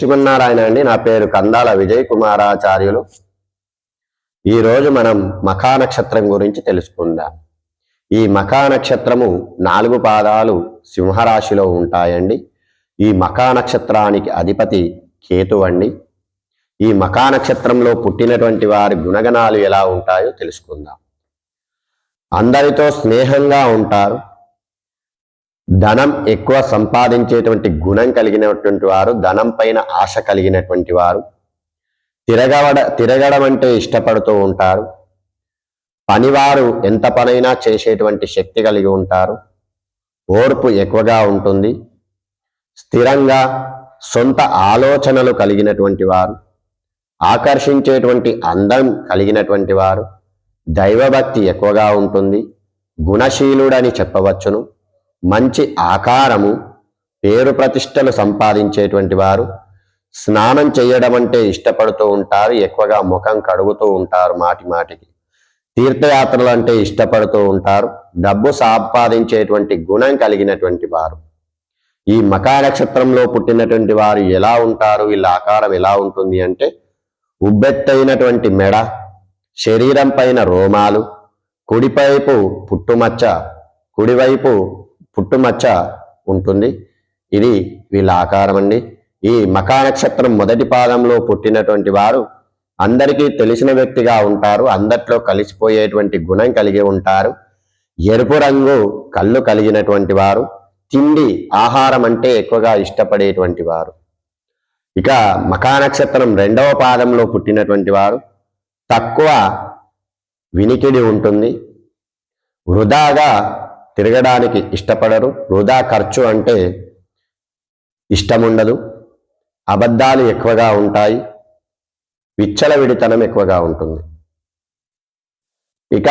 శ్రీమన్నారాయణ అండి. నా పేరు కందాల విజయ్ కుమారాచార్యులు ఈరోజు మనం మఖా నక్షత్రం గురించి తెలుసుకుందాం. ఈ మఖా నక్షత్రము నాలుగు పాదాలు సింహరాశిలో ఉంటాయండి. ఈ మఖా నక్షత్రానికి అధిపతి కేతు అండి. ఈ మఖా నక్షత్రంలో పుట్టినటువంటి వారి గుణగణాలు ఎలా ఉంటాయో తెలుసుకుందాం. అందరితో స్నేహంగా ఉంటారు. ధనం ఎక్కువ సంపాదించేటువంటి గుణం కలిగినటువంటి వారు ధనం పైన ఆశ కలిగినటువంటి వారు తిరగవడ తిరగడం అంటే ఇష్టపడుతూ ఉంటారు. పనివారు ఎంత పనైనా చేసేటువంటి శక్తి కలిగి ఉంటారు. ఓర్పు ఎక్కువగా ఉంటుంది. స్థిరంగా సొంత ఆలోచనలు కలిగినటువంటి వారు ఆకర్షించేటువంటి అందం కలిగినటువంటి వారు దైవభక్తి ఎక్కువగా ఉంటుంది. గుణశీలుడని చెప్పవచ్చును. మంచి ఆకారము పేరు ప్రతిష్టలు సంపాదించేటువంటి వారు స్నానం చేయడం అంటే ఇష్టపడుతూ ఉంటారు ఎక్కువగా ముఖం కడుగుతూ ఉంటారు మాటి మాటికి. తీర్థయాత్రలు అంటే ఇష్టపడుతూ ఉంటారు డబ్బు సంపాదించేటువంటి గుణం కలిగినటువంటి వారు. ఈ మకా నక్షత్రంలో పుట్టినటువంటి వారు ఎలా ఉంటారు వీళ్ళ ఆకారం ఎలా ఉంటుంది అంటే ఉబ్బెత్తైనటువంటి మెడ శరీరం పైన రోమాలు కుడివైపు పుట్టుమచ్చ కుడివైపు పుట్టుమచ్చ ఉంటుంది. ఇది వీళ్ళ ఆకారం అండి ఈ మకా నక్షత్రం మొదటి పాదంలో పుట్టినటువంటి వారు అందరికీ తెలిసిన వ్యక్తిగా ఉంటారు. అందట్లో కలిసిపోయేటువంటి గుణం కలిగి ఉంటారు. ఎరుపు రంగు కళ్ళు కలిగినటువంటి వారు. తిండి ఆహారం అంటే ఎక్కువగా ఇష్టపడేటువంటి వారు. ఇక మకా నక్షత్రం రెండవ పాదంలో పుట్టినటువంటి వారు. తక్కువ వినికిడి ఉంటుంది. వృధాగా తిరగడానికి ఇష్టపడరు. వృధా ఖర్చు అంటే ఇష్టముండదు. అబద్ధాలు ఎక్కువగా ఉంటాయి. విచ్చలవిడితనం ఎక్కువగా ఉంటుంది. ఇక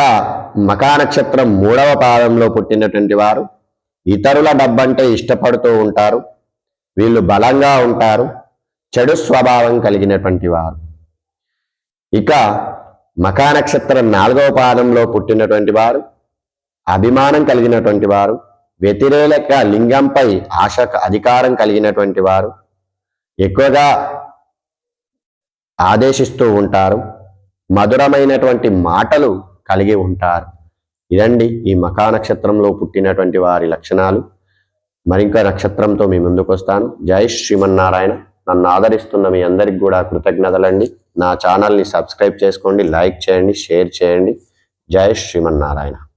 మకా నక్షత్రం మూడవ పాదంలో పుట్టినటువంటి వారు ఇతరుల డబ్బంటే ఇష్టపడుతూ ఉంటారు. వీళ్ళు బలంగా ఉంటారు. చెడు స్వభావం కలిగినటువంటి వారు. ఇక మకా నక్షత్రం నాలుగవ పాదంలో పుట్టినటువంటి వారు అభిమానం కలిగినటువంటి వారు వ్యతిరేక లింగంపై ఆశ అధికారం కలిగినటువంటి వారు ఎక్కువగా ఆదేశిస్తూ ఉంటారు మధురమైనటువంటి మాటలు కలిగి ఉంటారు. ఇదండి ఈ మకా నక్షత్రంలో పుట్టినటువంటి వారి లక్షణాలు. మరింక నక్షత్రంతో మీ ముందుకు వస్తాను. జై శ్రీమన్నారాయణ. నన్ను ఆదరిస్తున్న మీ అందరికి కూడా కృతజ్ఞతలండి. నా ఛానల్ని సబ్స్క్రైబ్ చేసుకోండి లైక్ చేయండి షేర్ చేయండి. జై శ్రీమన్నారాయణ.